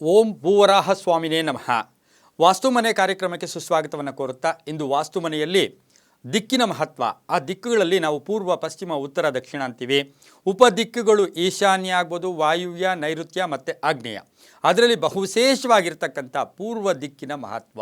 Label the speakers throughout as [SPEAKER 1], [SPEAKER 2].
[SPEAKER 1] ಓಂ ಭೂವರಾಹ ಸ್ವಾಮಿನೇ ನಮಃ. ವಾಸ್ತು ಮನೆ ಕಾರ್ಯಕ್ರಮಕ್ಕೆ ಸುಸ್ವಾಗತವನ್ನು ಕೋರುತ್ತಾ ಇಂದು ವಾಸ್ತು ಮನೆಯಲ್ಲಿ ದಿಕ್ಕಿನ ಮಹತ್ವ. ಆ ದಿಕ್ಕುಗಳಲ್ಲಿ ನಾವು ಪೂರ್ವ, ಪಶ್ಚಿಮ, ಉತ್ತರ, ದಕ್ಷಿಣ ಅಂತೀವಿ. ಉಪ ದಿಕ್ಕುಗಳು ಈಶಾನ್ಯ ಆಗ್ಬೋದು, ವಾಯುವ್ಯ, ನೈಋತ್ಯ ಮತ್ತು ಆಗ್ನೇಯ. ಅದರಲ್ಲಿ ಬಹುವಿಶೇಷವಾಗಿರ್ತಕ್ಕಂಥ ಪೂರ್ವ ದಿಕ್ಕಿನ ಮಹತ್ವ.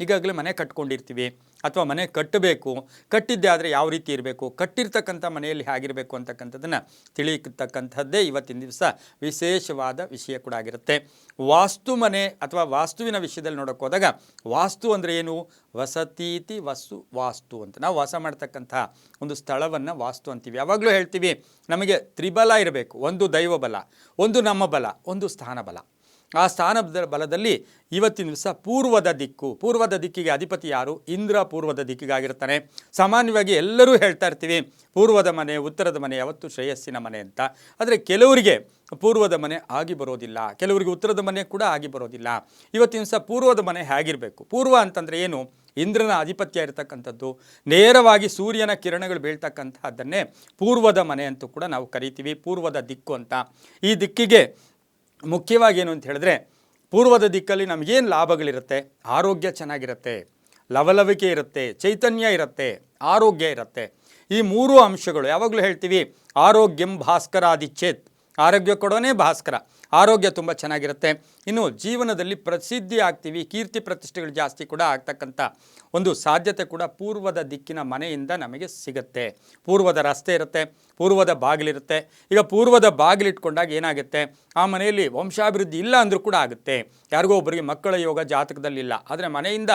[SPEAKER 1] ಈಗಾಗಲೇ ಮನೆ ಕಟ್ಕೊಂಡಿರ್ತೀವಿ. ಅಥವಾ ಮನೆ ಕಟ್ಟಬೇಕು, ಕಟ್ಟಿದ್ದೇ ಆದರೆ ಯಾವ ರೀತಿ ಇರಬೇಕು, ಕಟ್ಟಿರ್ತಕ್ಕಂಥ ಮನೆಯಲ್ಲಿ ಹೇಗಿರಬೇಕು ಅಂತಕ್ಕಂಥದ್ದನ್ನು ತಿಳಿಯತಕ್ಕಂಥದ್ದೇ ಇವತ್ತಿನ ದಿವಸ ವಿಶೇಷವಾದ ವಿಷಯ ಕೂಡ ಆಗಿರುತ್ತೆ. ವಾಸ್ತು ಮನೆ ಅಥವಾ ವಾಸ್ತುವಿನ ವಿಷಯದಲ್ಲಿ ನೋಡೋಕೆ ಹೋದಾಗ ವಾಸ್ತು ಅಂದರೆ ಏನು? ವಸತೀತಿ ವಸ್ತು ವಾಸ್ತು ಅಂತ. ನಾವು ವಾಸ ಮಾಡ್ತಕ್ಕಂಥ ಒಂದು ಸ್ಥಳವನ್ನು ವಾಸ್ತು ಅಂತೀವಿ. ಯಾವಾಗಲೂ ಹೇಳ್ತೀವಿ, ನಮಗೆ ತ್ರಿಬಲ ಇರಬೇಕು. ಒಂದು ದೈವ ಬಲ ಒಂದು ನಮ್ಮ ಬಲ, ಒಂದು ಸ್ಥಾನ ಬಲ ಆ ಸ್ಥಾನದ ಬಲದಲ್ಲಿ ಇವತ್ತಿನ ದಿವಸ ಪೂರ್ವದ ದಿಕ್ಕು. ಪೂರ್ವದ ದಿಕ್ಕಿಗೆ ಅಧಿಪತಿ ಯಾರು? ಇಂದ್ರ ಪೂರ್ವದ ದಿಕ್ಕಿಗಾಗಿರ್ತಾನೆ. ಸಾಮಾನ್ಯವಾಗಿ ಎಲ್ಲರೂ ಹೇಳ್ತಾ ಇರ್ತೀವಿ, ಪೂರ್ವದ ಮನೆ, ಉತ್ತರದ ಮನೆ ಯಾವತ್ತು ಶ್ರೇಯಸ್ಸಿನ ಮನೆ ಅಂತ. ಆದರೆ ಕೆಲವರಿಗೆ ಪೂರ್ವದ ಮನೆ ಆಗಿ ಬರೋದಿಲ್ಲ. ಕೆಲವರಿಗೆ ಉತ್ತರದ ಮನೆ ಕೂಡ ಆಗಿ ಬರೋದಿಲ್ಲ. ಇವತ್ತಿನ ದಿವಸ ಪೂರ್ವದ ಮನೆ ಹೇಗಿರಬೇಕು? ಪೂರ್ವ ಅಂತಂದರೆ ಏನು? ಇಂದ್ರನ ಆಧಿಪತ್ಯ ಇರತಕ್ಕಂಥದ್ದು, ನೇರವಾಗಿ ಸೂರ್ಯನ ಕಿರಣಗಳು ಬೀಳ್ತಕ್ಕಂಥದ್ದನ್ನೇ ಪೂರ್ವದ ಮನೆ ಅಂತೂ ಕೂಡ ನಾವು ಕರಿತೀವಿ, ಪೂರ್ವದ ದಿಕ್ಕು ಅಂತ. ಈ ದಿಕ್ಕಿಗೆ ಮುಖ್ಯವಾಗಿ ಏನು ಅಂತ ಹೇಳಿದ್ರೆ, ಪೂರ್ವದ ದಿಕ್ಕಲ್ಲಿ ನಮಗೇನು ಲಾಭಗಳಿರುತ್ತೆ? ಆರೋಗ್ಯ ಚೆನ್ನಾಗಿರುತ್ತೆ, ಲವಲವಿಕೆ ಇರುತ್ತೆ, ಚೈತನ್ಯ ಇರುತ್ತೆ, ಆರೋಗ್ಯ ಇರುತ್ತೆ. ಈ ಮೂರು ಅಂಶಗಳು ಯಾವಾಗಲೂ ಹೇಳ್ತೀವಿ, ಆರೋಗ್ಯಂ ಭಾಸ್ಕರಾದಿಚ್ಛೇತ್. ಆರೋಗ್ಯ ಕೊಡೋನೇ ಭಾಸ್ಕರ. ಆರೋಗ್ಯ ತುಂಬ ಚೆನ್ನಾಗಿರುತ್ತೆ. ಇನ್ನು ಜೀವನದಲ್ಲಿ ಪ್ರಸಿದ್ಧಿ ಆಗ್ತೀವಿ, ಕೀರ್ತಿ ಪ್ರತಿಷ್ಠೆಗಳು ಜಾಸ್ತಿ ಕೂಡ ಆಗ್ತಕ್ಕಂಥ ಒಂದು ಸಾಧ್ಯತೆ ಕೂಡ ಪೂರ್ವದ ದಿಕ್ಕಿನ ಮನೆಯಿಂದ ನಮಗೆ ಸಿಗುತ್ತೆ. ಪೂರ್ವದ ರಸ್ತೆ ಇರುತ್ತೆ, ಪೂರ್ವದ ಬಾಗಿಲಿರುತ್ತೆ. ಈಗ ಪೂರ್ವದ ಬಾಗಿಲಿಟ್ಕೊಂಡಾಗ ಏನಾಗುತ್ತೆ? ಆ ಮನೆಯಲ್ಲಿ ವಂಶಾಭಿವೃದ್ಧಿ ಇಲ್ಲ ಅಂದರೂ ಕೂಡ ಆಗುತ್ತೆ. ಯಾರಿಗೋ ಒಬ್ಬರಿಗೆ ಮಕ್ಕಳ ಯೋಗ ಜಾತಕದಲ್ಲಿ ಇಲ್ಲ ಆದರೆ ಮನೆಯಿಂದ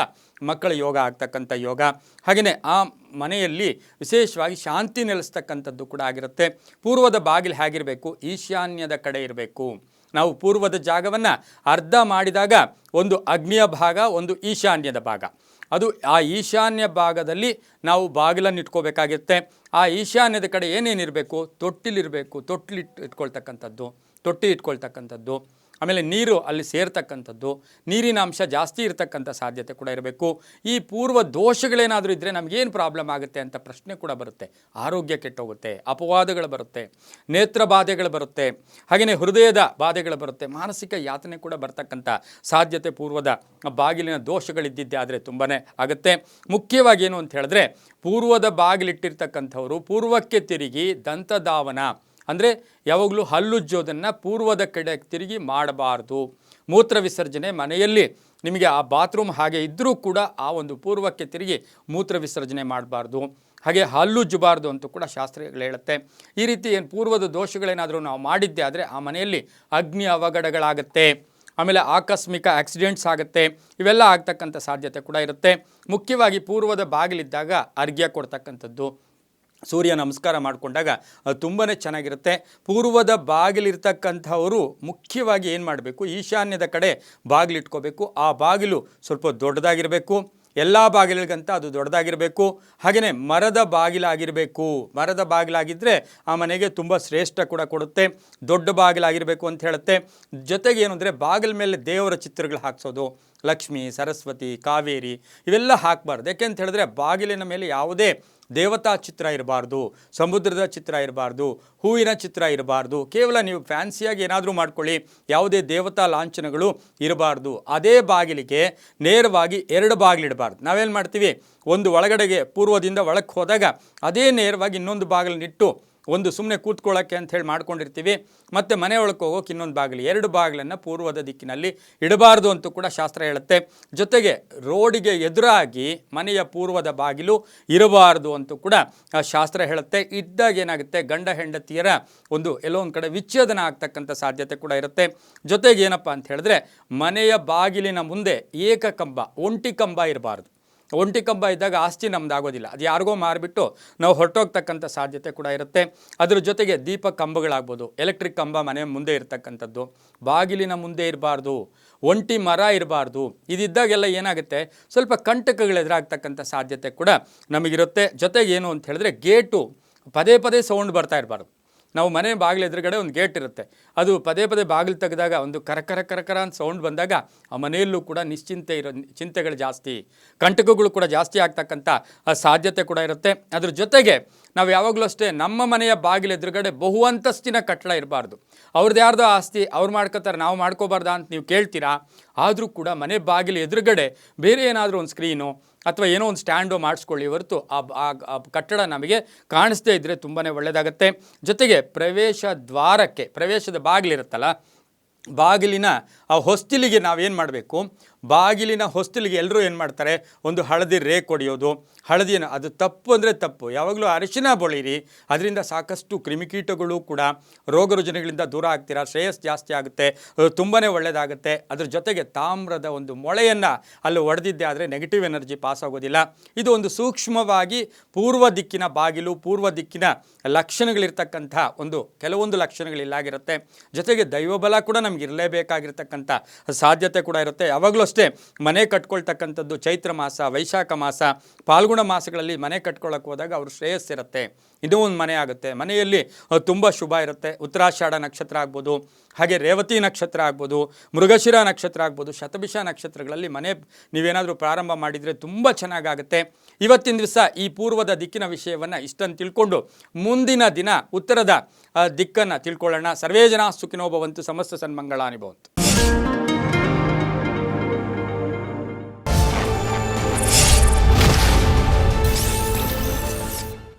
[SPEAKER 1] ಮಕ್ಕಳ ಯೋಗ ಆಗ್ತಕ್ಕಂಥ ಯೋಗ. ಹಾಗೆಯೇ ಆ ಮನೆಯಲ್ಲಿ ವಿಶೇಷವಾಗಿ ಶಾಂತಿ ನೆಲೆಸ್ತಕ್ಕಂಥದ್ದು ಕೂಡ ಆಗಿರುತ್ತೆ. ಪೂರ್ವದ ಬಾಗಿಲು ಹೇಗಿರಬೇಕು? ಈಶಾನ್ಯದ ಕಡೆ ಇರಬೇಕು. ನಾವು ಪೂರ್ವದ ಜಾಗವನ್ನು ಅರ್ಧ ಮಾಡಿದಾಗ ಒಂದು ಅಗ್ನಿಯ ಭಾಗ, ಒಂದು ಈಶಾನ್ಯದ ಭಾಗ. ಅದು ಆ ಈಶಾನ್ಯ ಭಾಗದಲ್ಲಿ ನಾವು ಬಾಗಿಲನ್ನು ಇಟ್ಕೋಬೇಕಾಗಿರುತ್ತೆ. ಆ ಈಶಾನ್ಯದ ಕಡೆ ಏನೇನಿರಬೇಕು? ತೊಟ್ಟಿಲಿರಬೇಕು. ತೊಟ್ಟಿಲಿಟ್ಟು ಇಟ್ಕೊಳ್ತಕ್ಕಂಥದ್ದು. ತೊಟ್ಟಿ ಇಟ್ಕೊಳ್ತಕ್ಕಂಥದ್ದು. ಆಮೇಲೆ ನೀರು ಅಲ್ಲಿ ಸೇರ್ತಕ್ಕಂಥದ್ದು, ನೀರಿನ ಅಂಶ ಜಾಸ್ತಿ ಇರತಕ್ಕಂಥ ಸಾಧ್ಯತೆ ಕೂಡ ಇರಬೇಕು. ಈ ಪೂರ್ವ ದೋಷಗಳೇನಾದರೂ ಇದ್ದರೆ ನಮಗೇನು ಪ್ರಾಬ್ಲಮ್ ಆಗುತ್ತೆ ಅಂತ ಪ್ರಶ್ನೆ ಕೂಡ ಬರುತ್ತೆ. ಆರೋಗ್ಯ ಕೆಟ್ಟೋಗುತ್ತೆ, ಅಪವಾದಗಳು ಬರುತ್ತೆ, ನೇತ್ರ ಬಾಧೆಗಳು ಬರುತ್ತೆ ಹಾಗೆಯೇ ಹೃದಯದ ಬಾಧೆಗಳು ಬರುತ್ತೆ, ಮಾನಸಿಕ ಯಾತನೆ ಕೂಡ ಬರ್ತಕ್ಕಂಥ ಸಾಧ್ಯತೆ ಪೂರ್ವದ ಬಾಗಿಲಿನ ದೋಷಗಳಿದ್ದಿದ್ದೆ ಆದರೆ ತುಂಬಾ ಆಗುತ್ತೆ. ಮುಖ್ಯವಾಗಿ ಏನು ಅಂತ ಹೇಳಿದ್ರೆ, ಪೂರ್ವದ ಬಾಗಿಲಿಟ್ಟಿರ್ತಕ್ಕಂಥವರು ಪೂರ್ವಕ್ಕೆ ತಿರುಗಿ ದಂತಧಾವನ ಅಂದರೆ ಯಾವಾಗಲೂ ಹಲ್ಲುಜ್ಜೋದನ್ನು ಪೂರ್ವದ ಕಡೆ ತಿರುಗಿ ಮಾಡಬಾರ್ದು. ಮೂತ್ರ ವಿಸರ್ಜನೆ ಮನೆಯಲ್ಲಿ ನಿಮಗೆ ಆ ಬಾತ್ರೂಮ್ ಹಾಗೆ ಇದ್ದರೂ ಕೂಡ ಆ ಒಂದು ಪೂರ್ವಕ್ಕೆ ತಿರುಗಿ ಮೂತ್ರ ವಿಸರ್ಜನೆ ಮಾಡಬಾರ್ದು. ಹಾಗೆ ಹಲ್ಲುಜ್ಜಬಾರ್ದು ಅಂತೂ ಕೂಡ ಶಾಸ್ತ್ರಗಳು ಹೇಳುತ್ತೆ. ಈ ರೀತಿ ಏನು ಪೂರ್ವದ ದೋಷಗಳೇನಾದರೂ ನಾವು ಮಾಡಿದ್ದೆ ಆದರೆ ಆ ಮನೆಯಲ್ಲಿ ಅಗ್ನಿ ಅವಘಡಗಳಾಗುತ್ತೆ. ಆಮೇಲೆ ಆಕಸ್ಮಿಕ ಆಕ್ಸಿಡೆಂಟ್ಸ್ ಆಗುತ್ತೆ. ಇವೆಲ್ಲ ಆಗ್ತಕ್ಕಂಥ ಸಾಧ್ಯತೆ ಕೂಡ ಇರುತ್ತೆ. ಮುಖ್ಯವಾಗಿ ಪೂರ್ವದ ಬಾಗಿಲಿದ್ದಾಗ ಅರ್ಘ್ಯ ಕೊಡ್ತಕ್ಕಂಥದ್ದು. ಸೂರ್ಯ ನಮಸ್ಕಾರ ಮಾಡಿಕೊಂಡಾಗ ತುಂಬಾ ಚೆನ್ನಾಗಿರುತ್ತೆ. ಪೂರ್ವದ ಬಾಗಿಲಿರ್ತಕ್ಕಂಥವರು ಮುಖ್ಯವಾಗಿ ಏನು ಮಾಡಬೇಕು, ಈಶಾನ್ಯದ ಕಡೆ ಬಾಗಿಲಿಟ್ಕೋಬೇಕು. ಆ ಬಾಗಿಲು ಸ್ವಲ್ಪ ದೊಡ್ಡದಾಗಿರಬೇಕು. ಎಲ್ಲ ಬಾಗಿಲಿಗಂತ ಅದು ದೊಡ್ಡದಾಗಿರಬೇಕು. ಹಾಗೆಯೇ ಮರದ ಬಾಗಿಲಾಗಿರಬೇಕು. ಮರದ ಬಾಗಿಲಾಗಿದ್ದರೆ ಆ ಮನೆಗೆ ತುಂಬ ಶ್ರೇಷ್ಠ ಕೂಡ ಕೊಡುತ್ತೆ. ದೊಡ್ಡ ಬಾಗಿಲಾಗಿರಬೇಕು ಅಂತ ಹೇಳುತ್ತೆ. ಜೊತೆಗೆ ಏನು ಅಂದರೆ, ಬಾಗಿಲ ಮೇಲೆ ದೇವರ ಚಿತ್ರಗಳು ಹಾಕ್ಸೋದು. ಲಕ್ಷ್ಮಿ, ಸರಸ್ವತಿ, ಕಾವೇರಿ ಇವೆಲ್ಲ ಹಾಕಬಾರ್ದು. ಯಾಕೆ ಅಂತ ಹೇಳಿದ್ರೆ ಬಾಗಿಲಿನ ಮೇಲೆ ಯಾವುದೇ ದೇವತಾ ಚಿತ್ರ ಇರಬಾರ್ದು, ಸಮುದ್ರದ ಚಿತ್ರ ಇರಬಾರ್ದು, ಹೂವಿನ ಚಿತ್ರ ಇರಬಾರ್ದು. ಕೇವಲ ನೀವು ಫ್ಯಾನ್ಸಿಯಾಗಿ ಏನಾದರೂ ಮಾಡ್ಕೊಳ್ಳಿ, ಯಾವುದೇ ದೇವತಾ ಲಾಂಛನಗಳು ಇರಬಾರ್ದು. ಅದೇ ಬಾಗಿಲಿಗೆ ನೇರವಾಗಿ ಎರಡು ಬಾಗಿಲಿಡಬಾರ್ದು ನಾವೇನು ಮಾಡ್ತೀವಿ? ಒಂದು ಒಳಗಡೆಗೆ ಪೂರ್ವದಿಂದ ಒಳಕ್ಕೆ ಹೋದಾಗ ಅದೇ ನೇರವಾಗಿ ಇನ್ನೊಂದು ಬಾಗಿಲನ್ನಿಟ್ಟು ಒಂದು ಸುಮ್ಮನೆ ಕೂತ್ಕೊಳ್ಳೋಕ್ಕೆ ಅಂತ ಹೇಳಿ ಮಾಡ್ಕೊಂಡಿರ್ತೀವಿ. ಮತ್ತು ಮನೆ ಒಳಗೆ ಹೋಗೋಕೆ ಇನ್ನೊಂದು ಬಾಗಿಲು, ಎರಡು ಬಾಗಿಲನ್ನು ಪೂರ್ವದ ದಿಕ್ಕಿನಲ್ಲಿ ಇಡಬಾರ್ದು ಅಂತೂ ಕೂಡ ಶಾಸ್ತ್ರ ಹೇಳುತ್ತೆ. ಜೊತೆಗೆ ರೋಡಿಗೆ ಎದುರಾಗಿ ಮನೆಯ ಪೂರ್ವದ ಬಾಗಿಲು ಇರಬಾರ್ದು ಅಂತೂ ಕೂಡ ಶಾಸ್ತ್ರ ಹೇಳುತ್ತೆ. ಇದ್ದಾಗ ಏನಾಗುತ್ತೆ? ಗಂಡ ಹೆಂಡತಿಯರ ಒಂದು ಎಲ್ಲೋ ಒಂದು ಕಡೆ ವಿಚ್ಛೇದನ ಆಗ್ತಕ್ಕಂಥ ಸಾಧ್ಯತೆ ಕೂಡ ಇರುತ್ತೆ. ಜೊತೆಗೆ ಏನಪ್ಪ ಅಂತ ಹೇಳಿದ್ರೆ ಮನೆಯ ಬಾಗಿಲಿನ ಮುಂದೆ ಏಕ ಕಂಬ ಒಂಟಿ ಕಂಬ ಇರಬಾರ್ದು. ಒಂಟಿ ಕಂಬ ಇದ್ದಾಗ ಆಸ್ತಿ ನಮ್ದು ಆಗೋದಿಲ್ಲ ಅದು ಯಾರಿಗೋ ಮಾರಿಬಿಟ್ಟು ನಾವು ಹೊರಟೋಗ್ತಕ್ಕಂಥ ಸಾಧ್ಯತೆ ಕೂಡ ಇರುತ್ತೆ. ಅದ್ರ ಜೊತೆಗೆ ದೀಪ ಕಂಬಗಳಾಗ್ಬೋದು. ಎಲೆಕ್ಟ್ರಿಕ್ ಕಂಬ ಮನೆ ಮುಂದೆ ಇರತಕ್ಕಂಥದ್ದು. ಬಾಗಿಲಿನ ಮುಂದೆ ಇರಬಾರ್ದು. ಒಂಟಿ ಮರ ಇರಬಾರ್ದು. ಇದಿದ್ದಾಗೆಲ್ಲ ಏನಾಗುತ್ತೆ? ಸ್ವಲ್ಪ ಕಂಟಕಗಳು ಎದುರಾಗ್ತಕ್ಕಂಥ ಸಾಧ್ಯತೆ ಕೂಡ ನಮಗಿರುತ್ತೆ. ಜೊತೆಗೆ ಏನು ಅಂತ ಹೇಳಿದ್ರೆ ಗೇಟು ಪದೇ ಪದೇ ಸೌಂಡ್ ಬರ್ತಾ ಇರಬಾರ್ದು. ನಾವು ಮನೆ ಬಾಗಿಲು ಎದುರುಗಡೆ ಒಂದು ಗೇಟ್ ಇರುತ್ತೆ. ಅದು ಪದೇ ಪದೇ ಬಾಗಿಲು ತೆಗೆದಾಗ ಒಂದು ಕರಕರ ಕರಕರ ಅಂತ ಸೌಂಡ್ ಬಂದಾಗ ಆ ಮನೆಯಲ್ಲೂ ಕೂಡ ನಿಶ್ಚಿಂತೆ ಇರೋ ಚಿಂತೆಗಳು ಜಾಸ್ತಿ, ಕಂಟಕಗಳು ಕೂಡ ಜಾಸ್ತಿ ಆಗ್ತಕ್ಕಂಥ ಸಾಧ್ಯತೆ ಕೂಡ ಇರುತ್ತೆ. ಅದ್ರ ಜೊತೆಗೆ ನಾವು ಯಾವಾಗಲೂ ಅಷ್ಟೇ ನಮ್ಮ ಮನೆಯ ಬಾಗಿಲು ಎದುರುಗಡೆ ಬಹು ಅಂತಸ್ತಿನ ಕಟ್ಟಡ ಇರಬಾರ್ದು. ಅವ್ರದ್ದು ಯಾರ್ದೋ ಆಸ್ತಿ, ಅವ್ರು ಮಾಡ್ಕೋತಾರೆ, ನಾವು ಮಾಡ್ಕೋಬಾರ್ದಾ ಅಂತ ನೀವು ಕೇಳ್ತೀರಾ? ಆದರೂ ಕೂಡ ಮನೆ ಬಾಗಿಲು ಎದುರುಗಡೆ ಬೇರೆ ಏನಾದರೂ ಒಂದು ಸ್ಕ್ರೀನು ಅಥವಾ ಏನೋ ಒಂದು ಸ್ಟ್ಯಾಂಡು ಮಾಡಿಸ್ಕೊಳ್ಳಿ. ಹೊರತು ಆ ಕಟ್ಟಡ ನಮಗೆ ಕಾಣಿಸ್ದೇ ಇದ್ದರೆ ತುಂಬಾ ಒಳ್ಳೆಯದಾಗತ್ತೆ ಜೊತೆಗೆ ಪ್ರವೇಶ ದ್ವಾರಕ್ಕೆ, ಪ್ರವೇಶದ ಬಾಗಿಲಿರುತ್ತಲ್ಲ, ಬಾಗಿಲಿನ ಆ ಹೊಸ್ತಿಲಿಗೆ ನಾವೇನು ಮಾಡಬೇಕು? ಬಾಗಿಲಿನ ಹೊಸ್ತಿಲಿಗೆ ಎಲ್ಲರೂ ಏನು ಮಾಡ್ತಾರೆ? ಒಂದು ಹಳದಿ ರೇ ಕೊಡಿಯೋದು. ಹಳದಿಯನ್ನು ಅದು ತಪ್ಪು ಅಂದರೆ ತಪ್ಪು. ಯಾವಾಗಲೂ ಅರಿಶಿನ ಬೊಳಿರಿ. ಅದರಿಂದ ಸಾಕಷ್ಟು ಕ್ರಿಮಿಕೀಟಗಳು ಕೂಡ ರೋಗ ರುಜಿನಗಳಿಂದ ದೂರ ಆಗ್ತೀರಾ? ಶ್ರೇಯಸ್ ಜಾಸ್ತಿ ಆಗುತ್ತೆ. ತುಂಬಾ ಒಳ್ಳೆಯದಾಗುತ್ತೆ ಅದ್ರ ಜೊತೆಗೆ ತಾಮ್ರದ ಒಂದು ಮೊಳೆಯನ್ನು ಅಲ್ಲಿ ಒಡೆದಿದ್ದೆ ಆದರೆ ನೆಗೆಟಿವ್ ಎನರ್ಜಿ ಪಾಸ್ ಆಗೋದಿಲ್ಲ. ಇದು ಒಂದು ಸೂಕ್ಷ್ಮವಾಗಿ ಪೂರ್ವ ದಿಕ್ಕಿನ ಬಾಗಿಲು, ಪೂರ್ವ ದಿಕ್ಕಿನ ಲಕ್ಷಣಗಳಿರ್ತಕ್ಕಂಥ ಒಂದು, ಕೆಲವೊಂದು ಲಕ್ಷಣಗಳಿಲ್ಲಾಗಿರುತ್ತೆ. ಜೊತೆಗೆ ದೈವಬಲ ಕೂಡ ನಮ್ಗೆ ಇರಲೇಬೇಕಾಗಿರ್ತಕ್ಕಂಥ ಸಾಧ್ಯತೆ ಕೂಡ ಇರುತ್ತೆ. ಯಾವಾಗಲೂ ಅಷ್ಟೇ ಮನೆ ಕಟ್ಕೊಳ್ತಕ್ಕಂಥದ್ದು ಚೈತ್ರ ಮಾಸ, ವೈಶಾಖ ಮಾಸ ಪಾಲ್ಗುಣ ಮಾಸಗಳಲ್ಲಿ ಮನೆ ಕಟ್ಕೊಳ್ಳೋಕೆ ಹೋದಾಗ ಅವ್ರ ಶ್ರೇಯಸ್ಸಿರುತ್ತೆ ಇದು ಒಂದು ಮನೆ ಆಗುತ್ತೆ. ಮನೆಯಲ್ಲಿ ತುಂಬ ಶುಭ ಇರುತ್ತೆ. ಉತ್ತರಾಷಾಢ ನಕ್ಷತ್ರ ಆಗ್ಬೋದು, ಹಾಗೆ ರೇವತಿ ನಕ್ಷತ್ರ ಆಗ್ಬೋದು, ಮೃಗಶಿರ ನಕ್ಷತ್ರ ಆಗ್ಬೋದು, ಶತಭಿಷ ನಕ್ಷತ್ರಗಳಲ್ಲಿ ಮನೆ ನೀವೇನಾದರೂ ಪ್ರಾರಂಭ ಮಾಡಿದರೆ ತುಂಬ ಚೆನ್ನಾಗಾಗುತ್ತೆ. ಇವತ್ತಿನ ದಿವಸ ಈ ಪೂರ್ವದ ದಿಕ್ಕಿನ ವಿಷಯವನ್ನು ಇಷ್ಟನ್ನು ತಿಳ್ಕೊಂಡು ಮುಂದಿನ ದಿನ ಉತ್ತರದ ದಿಕ್ಕನ್ನು ತಿಳ್ಕೊಳ್ಳೋಣ. ಸರ್ವೇ ಜನ ಸುಖಿನೋಭವಂತು ಸಮಸ್ತ ಸನ್ಮಂಗಳ ಭವಂತು.